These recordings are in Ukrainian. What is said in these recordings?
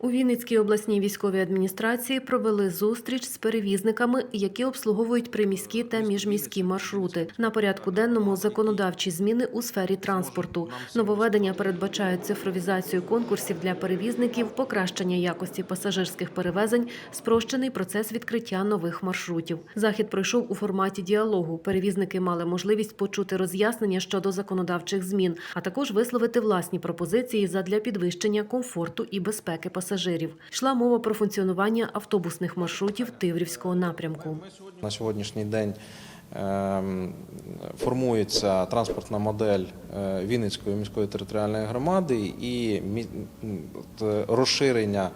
У Вінницькій обласній військовій адміністрації провели зустріч з перевізниками, які обслуговують приміські та міжміські маршрути. На порядку денному законодавчі зміни у сфері транспорту. Нововведення передбачають цифровізацію конкурсів для перевізників, покращення якості пасажирських перевезень, спрощений процес відкриття нових маршрутів. Захід пройшов у форматі діалогу. Перевізники мали можливість почути роз'яснення щодо законодавчих змін, а також висловити власні пропозиції задля підвищення комфорту і безпеки пасажирів. Йшла мова про функціонування автобусних маршрутів Тиврівського напрямку. На сьогоднішній день ем, формується транспортна модель е, Вінницької міської територіальної громади і розширення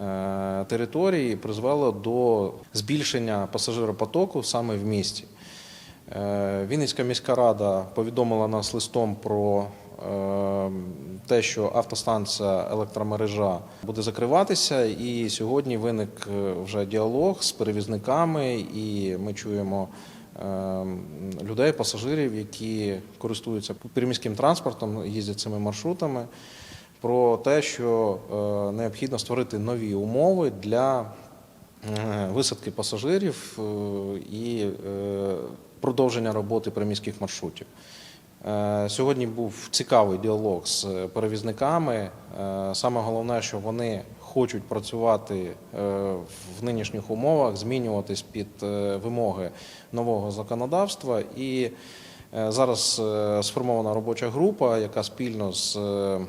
е, території призвело до збільшення пасажиропотоку саме в місті. Е, Вінницька міська рада повідомила нас листом про те, що автостанція електромережа буде закриватися, і сьогодні виник е, вже діалог з перевізниками, і ми чуємо е, людей, пасажирів, які користуються приміським транспортом, їздять цими маршрутами, про те, що е, необхідно створити нові умови для е, висадки пасажирів і продовження роботи приміських маршрутів. Е, Сьогодні був цікавий діалог з перевізниками. Е, Саме головне, що вони хочуть працювати е, в нинішніх умовах, змінюватись під е, вимоги нового законодавства. І е, зараз е, сформована робоча група, яка спільно з е,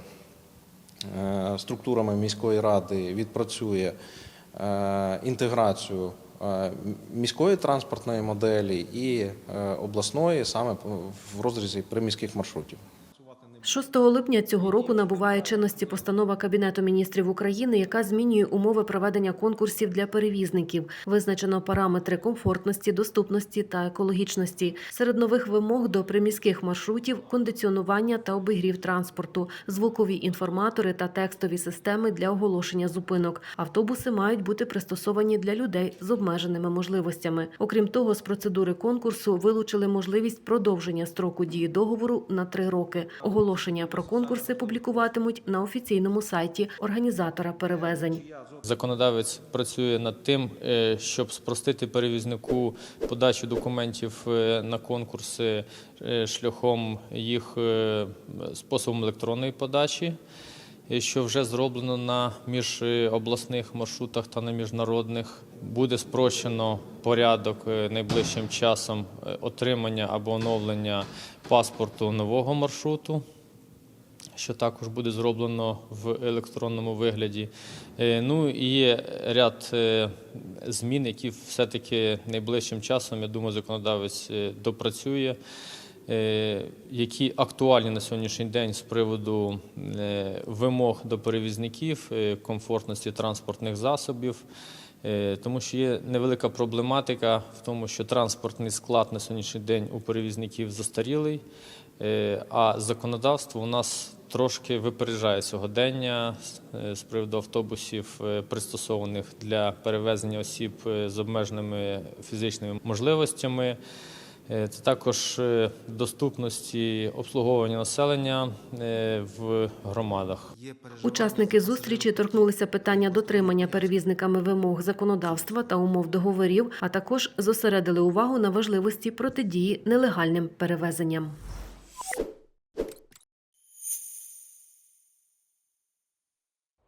е, структурами міської ради відпрацює е, інтеграцію е, міської транспортної моделі і е, обласної саме в розрізі приміських маршрутів. 6 липня цього року набуває чинності постанова Кабінету міністрів України, яка змінює умови проведення конкурсів для перевізників. Визначено параметри комфортності, доступності та екологічності. Серед нових вимог до приміських маршрутів кондиціонування та обігрів транспорту, звукові інформатори та текстові системи для оголошення зупинок. Автобуси мають бути пристосовані для людей з обмеженими можливостями. Окрім того, з процедури конкурсу вилучили можливість продовження строку дії договору на три роки. Оголошення про конкурси публікуватимуть на офіційному сайті організатора перевезень. Законодавець працює над тим, е, щоб спростити перевізнику подачу документів е, на конкурси е, шляхом їх способом електронної подачі, що вже зроблено на міжобласних маршрутах та на міжнародних. Буде спрощено порядок найближчим часом отримання або оновлення паспорту нового маршруту що також буде зроблено в електронному вигляді. Е, Ну і є ряд е, змін, які все-таки найближчим часом, я думаю, законодавець е, допрацює, які актуальні на сьогоднішній день з приводу вимог до перевізників, комфортності транспортних засобів. Е, Тому що є невелика проблематика в тому, що транспортний склад на сьогоднішній день у перевізників застарілий, е, а законодавство у нас трошки випереджає сьогодення з- е, приводу автобусів, пристосованих для перевезення осіб з обмеженими фізичними можливостями. Е, Це також е, доступності обслуговування населення е, в громадах. Учасники зустрічі торкнулися питання дотримання перевізниками вимог законодавства та умов договорів, а також зосередили увагу на важливості протидії нелегальним перевезенням.